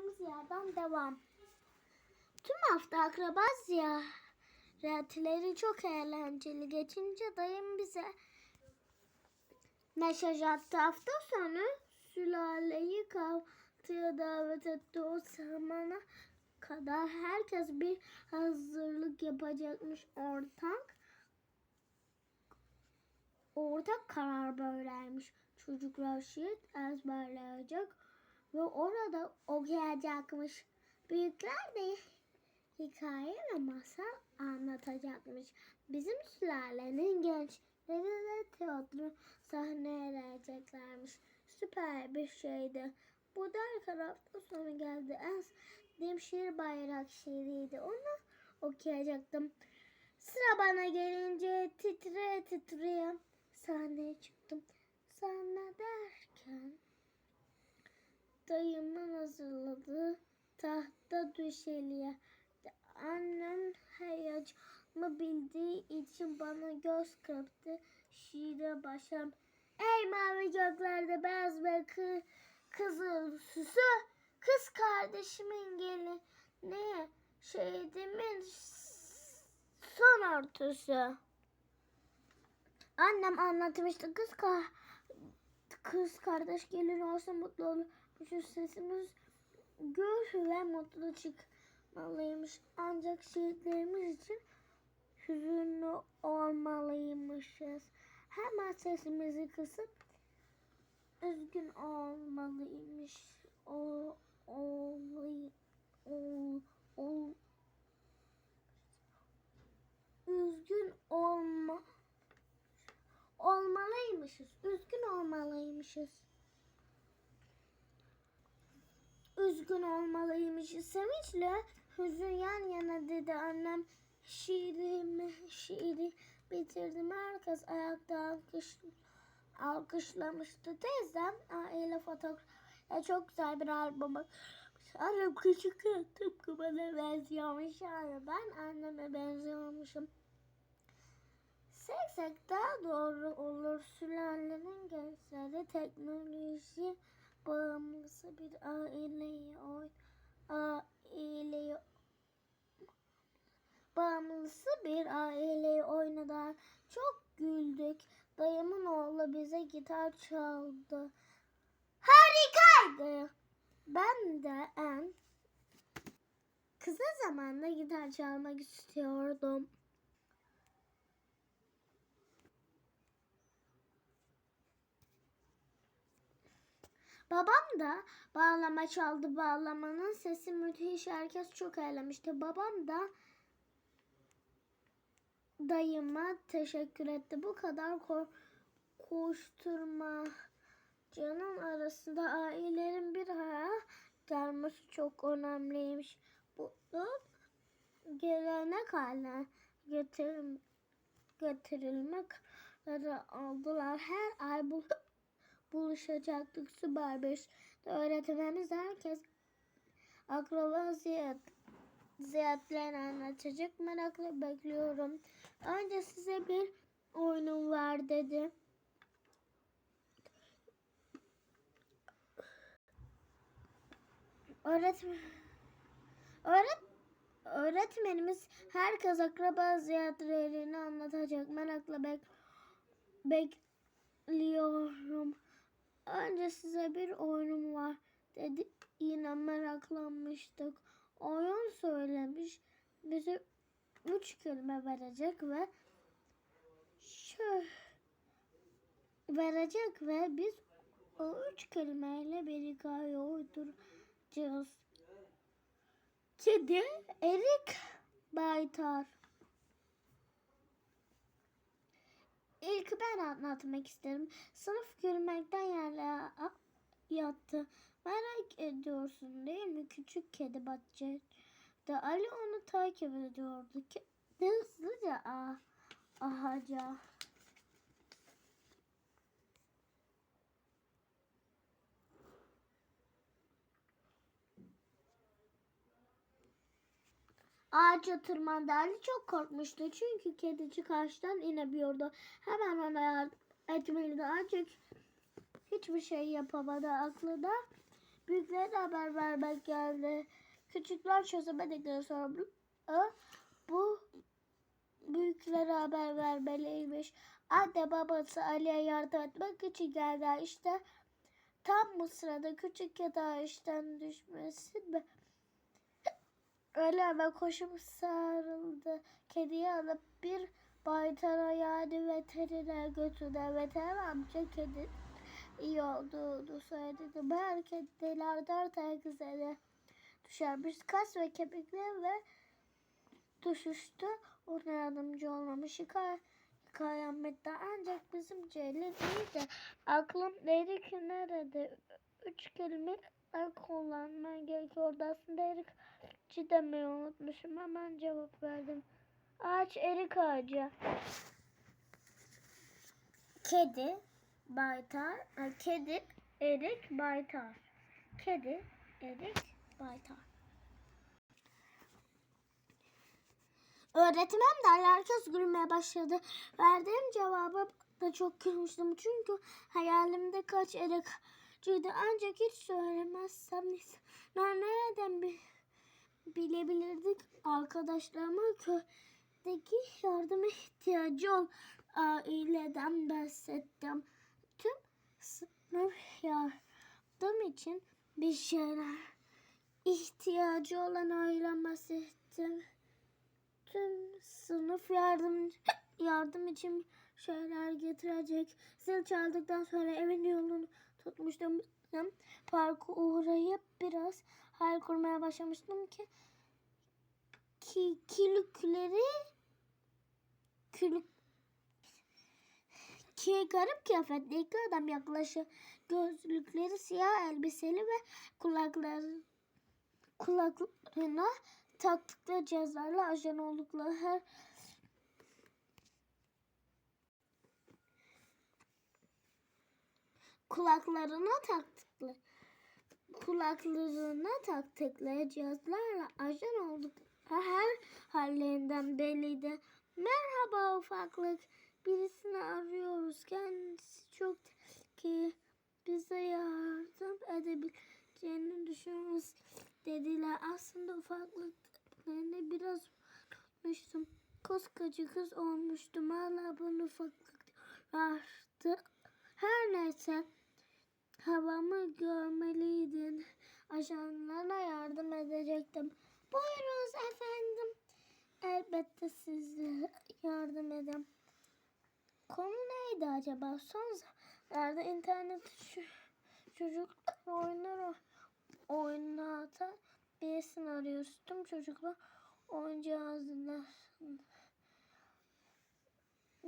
kaldığımız yerden devam. Tüm hafta akraba ziyaretleri çok eğlenceli geçince dayım bize mesaj attı. Hafta sonu sülaleyi kahvaltıya davet etti. O zamana kadar herkes bir hazırlık yapacakmış ortak. Ortak karar böyleymiş. Çocuklar şiir ezberleyecek ve orada okuyacakmış. Büyükler de hikaye ve masal anlatacakmış. Bizim sülalenin gençleri de tiyatro sahneleyeceklermiş. Süper bir şeydi. Bu derken hafta sonu geldi. En sevdiğim şiir bayrak şiiriydi. Onu okuyacaktım. Sıra bana gelince titre titreye sahneye çıktım. Sahne derken dayımın hazırladığı tahta döşeliğe annem heyecanımı bildiği için bana göz kırptı. Şiire başlam. Ey mavi göklerde beyaz ve kı kızıl süsü kız kardeşimin gelini şehidimin son örtüsü. Annem anlatmıştı kız ka kız kardeş gelin olsa mutlu olurmuş sesimiz gür ve mutlu çıkmalıymış. Ancak şehitlerimiz için hüzünlü olmalıymışız. Hemen sesimizi kısıp üzgün olmalıymış. O, olmalıyım. Ol, ol, üzgün olma olmalıymışız. Üzgün olmalıymışız. Üzgün olmalıymışız. Sevinçle hüzün yan yana dedi annem. Şiirimi, şiiri bitirdim. Herkes ayakta alkış, alkışlamıştı. Teyzem aile fotoğrafı çok güzel bir albüm. Annem küçük tıpkı bana benziyormuş. Yani ben anneme benziyormuşum. Seksek daha doğru olur. Sülalenin gençleri teknoloji bağımlısı bir aileyi oy aileyi bağımlısı bir aileyi oynadılar. Çok güldük. Dayımın oğlu bize gitar çaldı. Harikaydı. Ben de en kısa zamanda gitar çalmak istiyordum. Babam da bağlama çaldı. Bağlamanın sesi müthiş. Herkes çok eğlenmişti. Babam da dayıma teşekkür etti. Bu kadar ko- koşturma canın arasında ailelerin bir araya gelmesi çok önemliymiş. Bu gelenek haline getirilmek aldılar. Her ay bu buluşacaktık süper bir öğretmenimiz herkes akraba ziyaret ziyaretlerini anlatacak merakla bekliyorum. Önce size bir oyunum var dedi. Öğretmen Öğret öğretmenimiz herkes akraba ziyaretlerini anlatacak merakla bek bekliyorum. Önce size bir oyunum var dedi. Yine meraklanmıştık. Oyun söylemiş. Bize üç kelime verecek ve şöyle verecek ve biz o üç kelimeyle bir hikaye uyduracağız. Kedi Erik Baytar İlk ben anlatmak isterim. Sınıf gülmekten yerlere a- yattı. Merak ediyorsun değil mi? Küçük kedi bahçede. Ali onu takip ediyordu. Kedi hızlıca ah, ahaca. Ağaca tırmandı. Ali çok korkmuştu. Çünkü kedicik ağaçtan inemiyordu. Hemen ona yardım etmeliydi. Ancak hiçbir şey yapamadı. Aklına Büyüklere haber vermek geldi. Küçükler çözemedikleri sorunu bu büyüklere haber vermeliymiş. Anne babası Ali'ye yardım etmek için geldi. İşte tam bu sırada küçük yatağı işten düşmesi mi? Öyle hemen koşup sarıldı. Kediyi alıp bir baytara yani veteriner götürdü. Veteriner amca kedi iyi olduğunu söyledi. Meğer kediler dört ayak üzerine düşermiş. Kas ve kemikler ve düşüştü. Ona yardımcı olmamış. Kıyamette ancak bizim Ceylin iyi de aklım dedi ki nerede? Üç kelime kullanman gerekiyor. Aslında erik ağacı demeyi unutmuşum. Hemen cevap verdim. Ağaç erik ağacı. Kedi, baytar, kedi, erik, baytar. Kedi, erik, baytar. Öğretmenim de herkes gülmeye başladı. Verdiğim cevaba da çok gülmüştüm. Çünkü hayalimde kaç erik ağacıydı. Ancak hiç söylemezsem insanlar nereden bi- bilebilirdik. Arkadaşlarıma köydeki yardıma ihtiyacı olan aileden bahsettim. Tüm sınıf yardım için bir şeyler ihtiyacı olan ailem bahsettim. Tüm sınıf yardım yardım için şeyler getirecek. Zil çaldıktan sonra evin yolunu tutmuştum. Parka uğrayıp biraz hayal kurmaya başlamıştım ki ki kilükleri külük ki garip kıyafetli iki adam yaklaşık gözlükleri siyah elbiseli ve kulakları kulaklarına taktıkları cihazlarla ajan oldukları her kulaklarına taktıkları kulaklarına taktıkları cihazlarla ajan olduk. Her hallerinden belliydi. Merhaba ufaklık. Birisini arıyoruz. Kendisi çok ki bize yardım edebileceğini düşünüyoruz dediler. Aslında ufaklıklarını biraz unutmuştum. Koskoca kız olmuştum. Hala bunu ufaklık vardı. Her neyse havamı görmeliydin. Ajanlara yardım edecektim. Buyurunuz efendim. Elbette size yardım edem. Konu neydi acaba? Son zamanlarda internet çocuklar oyunlar o- oynatan birisini arıyoruz. Tüm çocuklar oyun cihazında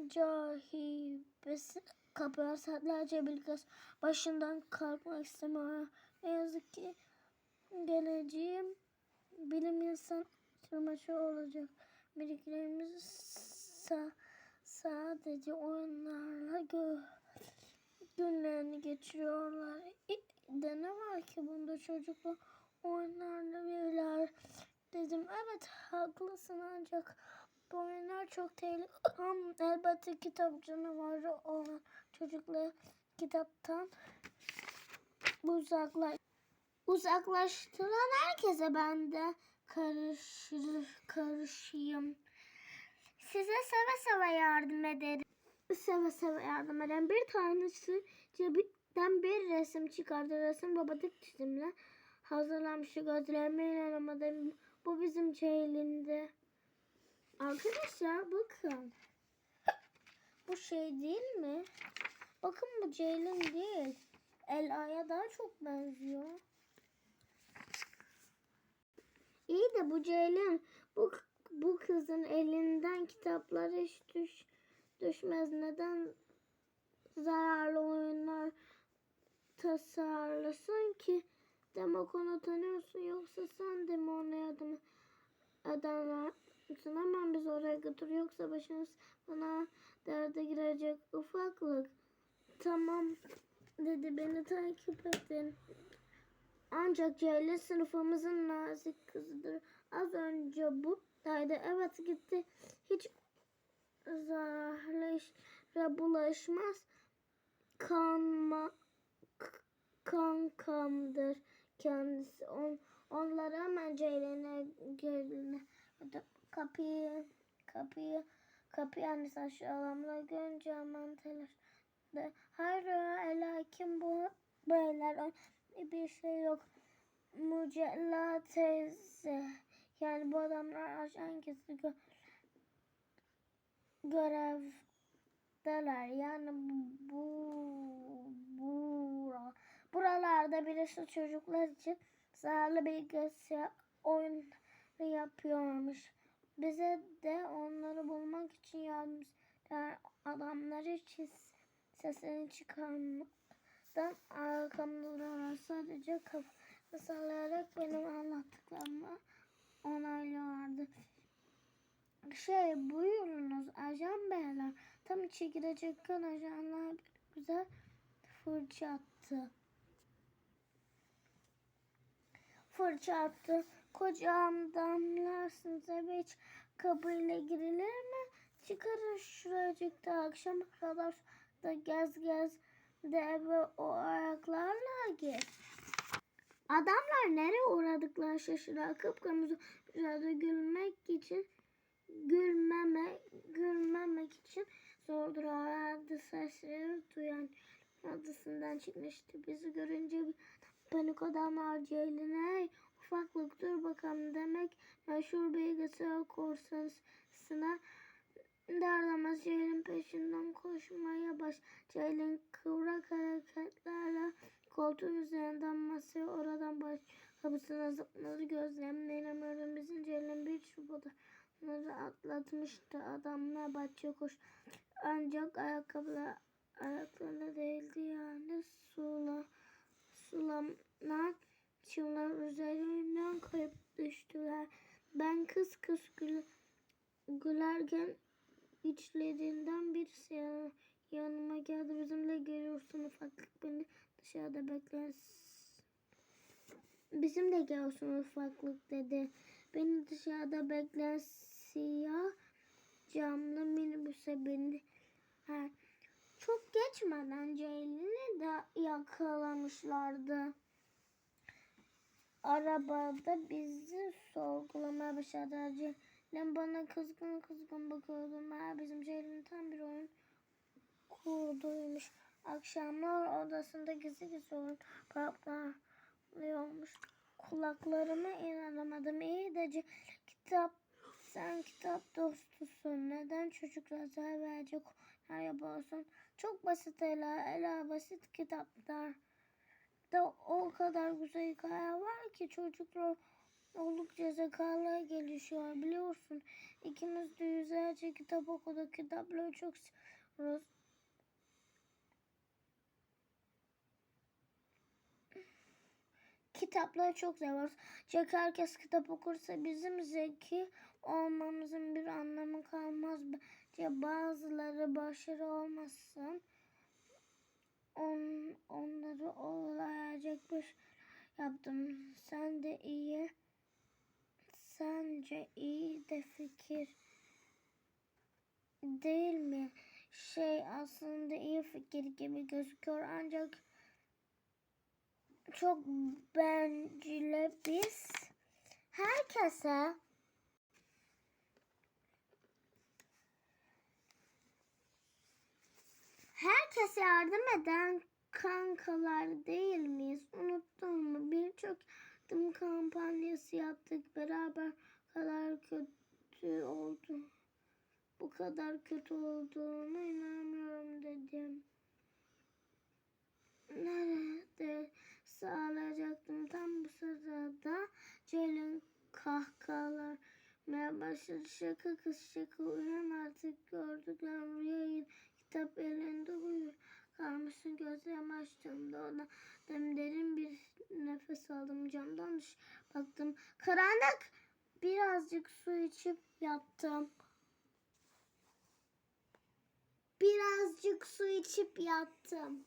cahibesi kapılar saatlerce bilgis başından kalkmak istemiyor. Ne yazık ki geleceğim bilim insan tırmaşı olacak. Birliklerimiz sa sadece oyunlarla gö günlerini geçiriyorlar. De ne var ki bunda çocuklar oyunlarla birler dedim. Evet haklısın ancak bu oyunlar çok tehlikeli. Elbette kitap canavarı olan çocuklar kitaptan uzaklaş uzaklaştıran herkese ben de karışır, karışayım. Size seve seve yardım ederim. Seve seve yardım ederim. Bir tanesi cebinden bir resim çıkardı. Resim babadık çizimle hazırlanmış. Gözlerime inanamadım. Bu bizim Ceylin'di. Arkadaşlar bakın. Bu şey değil mi? Bakın bu Ceylin değil. Ela'ya daha çok benziyor. İyi de bu Ceylin bu, bu kızın elinden kitaplar hiç düş, düşmez. Neden zararlı oyunlar tasarlasın ki? Demek onu tanıyorsun yoksa sen de mi ona yardım edenler misin? Götür yoksa başınız bana derde girecek ufaklık. Tamam dedi beni takip edin. Ancak Ceylin sınıfımızın nazik kızıdır. Az önce buradaydı. Evet gitti. Hiç işlere bulaşmaz. Kanma, kankamdır. kendisi. On, onları hemen Ceylan'a gözüne kapıyı kapıyı kapıyı annesi aşağılamla görünce hemen telaşla hayır Ela kim bu? Beyler bir şey yok. Mucella teyze. Yani bu adamlar ajan gizli gö görevdeler? Yani bu bu buralarda birisi çocuklar için zararlı bilgisayar oyunları yapıyormuş. Bize de onları bulmak için yardımcı adamları için sesini çıkarmadan arkamdalar. Sadece kafa sallayarak benim anlattıklarımı onaylıyorlardı. Şey buyurunuz ajan beyler. Tam içi girecekken ajanlar güzel fırça attı. Fırça attı. Kocam damlarsınız eve hiç kabıyla girilir mi? Çıkarır şuracıkta akşama kadar da gez gez de eve o ayaklarla gir. Adamlar nereye uğradıkları şaşırar. Kıpkırmızı rüzgarda gülmek için gülmemek, gülmemek için zordur. Arada sesleri duyan adasından çıkmıştı. Bizi görünce bir panik adamlar Ceylin'e ufaklık dur bakalım demek meşhur bilgisayar korsansına derlemez Ceylin peşinden koşmaya baş. Ceylin kıvrak hareketlerle koltuğun üzerinden masaya oradan baş kapısına zıpladı gözlemle inanamıyorum bizim Ceylin bir çubuğu atlatmıştı. Adamlar bahçeye koş. Ancak ayakkabılar ayaklarına değildi yani. Sula, sulanan çimler üzerinden kayıp düştüler. Ben kız kız gül, gülerken içlerinden birisi yan- yanıma geldi. Bizimle geliyorsun ufaklık beni dışarıda bekler. Bizim de gelsin ufaklık dedi. Beni dışarıda bekleyen siyah camlı minibüse bindi. Ha, çok geçmeden Ceylin'i de yakalamışlardı. Arabada bizi sorgulamaya başladı. Ceylin bana kızgın kızgın bakıyordu. Meğer bizim Ceylin tam bir oyun kurduymuş. Akşamlar odasında gizli gizli oyun patlıyormuş. Kulaklarıma inanamadım. İyi de kitap sen kitap dostusun. Neden çocuklara zarar verecek yapıyorsun? Çok basit Ela. Ela basit kitaplar. Da o kadar güzel hikaye var ki çocuklar oldukça zekalar gelişiyor biliyorsun. İkimiz de yüzlerce kitap okuduk. Kitapları çok seviyoruz. Kitapları çok seviyoruz. Çünkü herkes kitap okursa bizim zeki olmamızın bir anlamı kalmaz. Bence bazıları başarı olmasın. On, onları şey yaptım. Sen de iyi. Sence iyi de fikir değil mi? Şey aslında iyi fikir gibi gözüküyor ancak çok bencile biz herkese herkese yardım eden kankalar değil miyiz? Unuttun mu? Birçok yardım kampanyası yaptık. Beraber kadar kötü oldu. Bu kadar kötü olduğunu inanmıyorum dedim. Nerede sağlayacaktım tam bu sırada Ceylin kahkahalar başladı. Şaka kız şaka uyan artık gördüklerim rüyayı kitap elinde uyur. Kalmışsın gözlerimi açtığımda ona derin bir nefes aldım camdan dış baktım. Karanlık birazcık su içip yattım. Birazcık su içip yattım.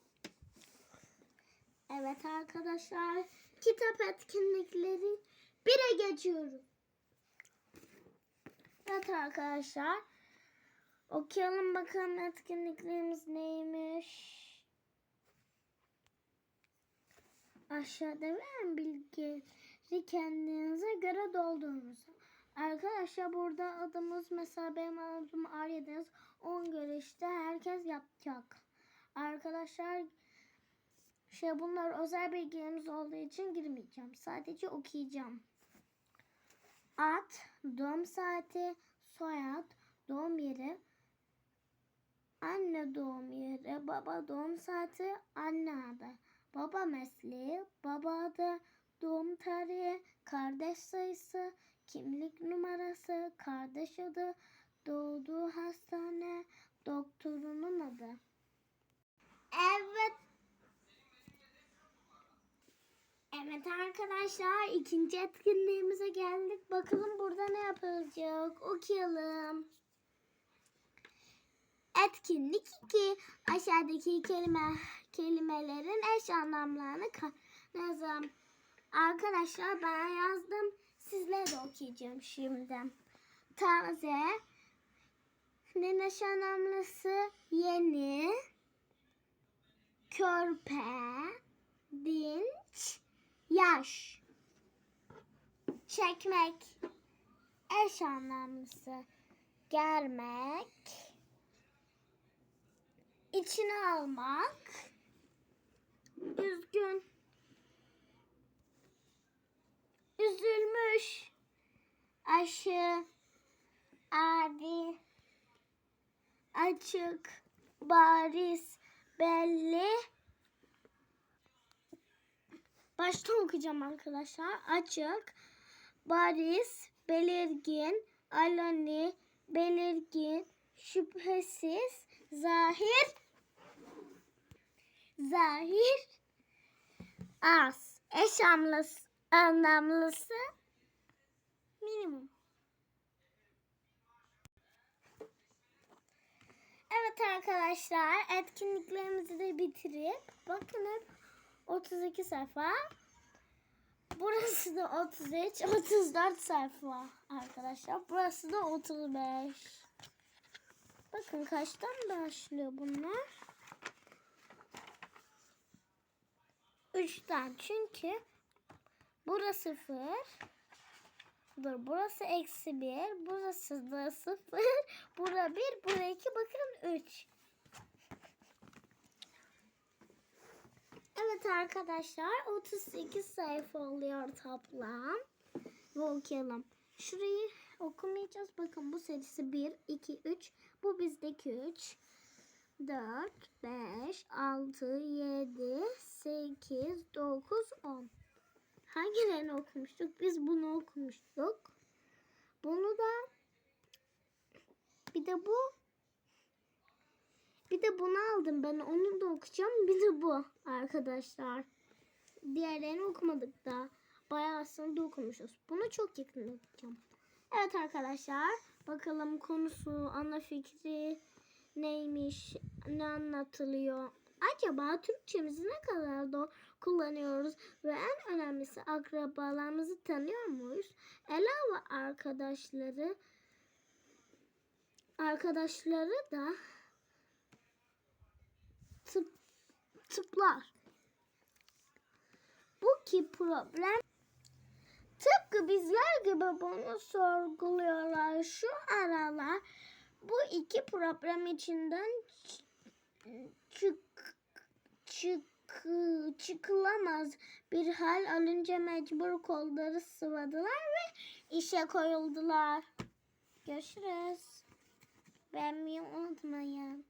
Evet arkadaşlar kitap etkinlikleri bire geçiyoruz. Evet arkadaşlar okuyalım bakalım etkinliklerimiz neymiş. Aşağıda verilen bilgileri kendinize göre doldurunuz. Arkadaşlar burada adımız mesela benim adım Arya Deniz. Ona göre işte herkes yapacak. Arkadaşlar şey bunlar özel bilgilerimiz olduğu için girmeyeceğim. Sadece okuyacağım. Ad, doğum saati, soyad, doğum yeri, anne doğum yeri, baba doğum saati, anne adı, baba mesleği, baba adı, doğum tarihi, kardeş sayısı, kimlik numarası, kardeş adı, doğduğu hastane, doktorunun adı. Evet. Evet arkadaşlar ikinci etkinliğimize geldik. Bakalım burada ne yapılacak? Okuyalım. Etkinlik 2. Aşağıdaki kelime kelimelerin eş anlamlarını yazın. Arkadaşlar ben yazdım. Sizlere de okuyacağım şimdi. Taze. Nin eş anlamlısı yeni. Körpe. Dinç. Yaş. Çekmek. Eş anlamlısı. Germek. İçine almak. Üzgün. Üzülmüş. Aşı. Adi. Açık. Bariz. Belli. Baştan okuyacağım arkadaşlar. Açık, bariz, belirgin, alani, belirgin, şüphesiz, zahir, zahir, az, eş anlamlısı, anlamlısı, minimum. Evet arkadaşlar etkinliklerimizi de bitirip bakın hep 32 sayfa. Burası da 33, 34 sayfa arkadaşlar. Burası da 35. Bakın kaçtan başlıyor bunlar? 3'ten çünkü burası 0. Dur burası eksi 1. Burası da 0. Bura 1. Bura 2. Bakın 3. Evet arkadaşlar 38 sayfa oluyor toplam. Ve okuyalım. Şurayı okumayacağız. Bakın bu serisi 1, 2, 3. Bu bizdeki 3. 4, 5, 6, 7, 8, 9, 10. Hangilerini okumuştuk? Biz bunu okumuştuk. Bunu da bir de bu bir de bunu aldım ben. Onu da okuyacağım. Bir de bu arkadaşlar. Diğerlerini okumadık da. Bayağı aslında okumuşuz. Bunu çok yakında okuyacağım. Evet arkadaşlar. Bakalım konusu, ana fikri neymiş, ne anlatılıyor. Acaba Türkçemizi ne kadar da kullanıyoruz ve en önemlisi akrabalarımızı tanıyor muyuz? Ela ve arkadaşları arkadaşları da tıp, tıplar. Bu ki problem tıpkı bizler gibi bunu sorguluyorlar. Şu aralar bu iki problem içinden çık çık çıkılamaz bir hal alınca mecbur kolları sıvadılar ve işe koyuldular. Görüşürüz. Beğenmeyi unutmayın.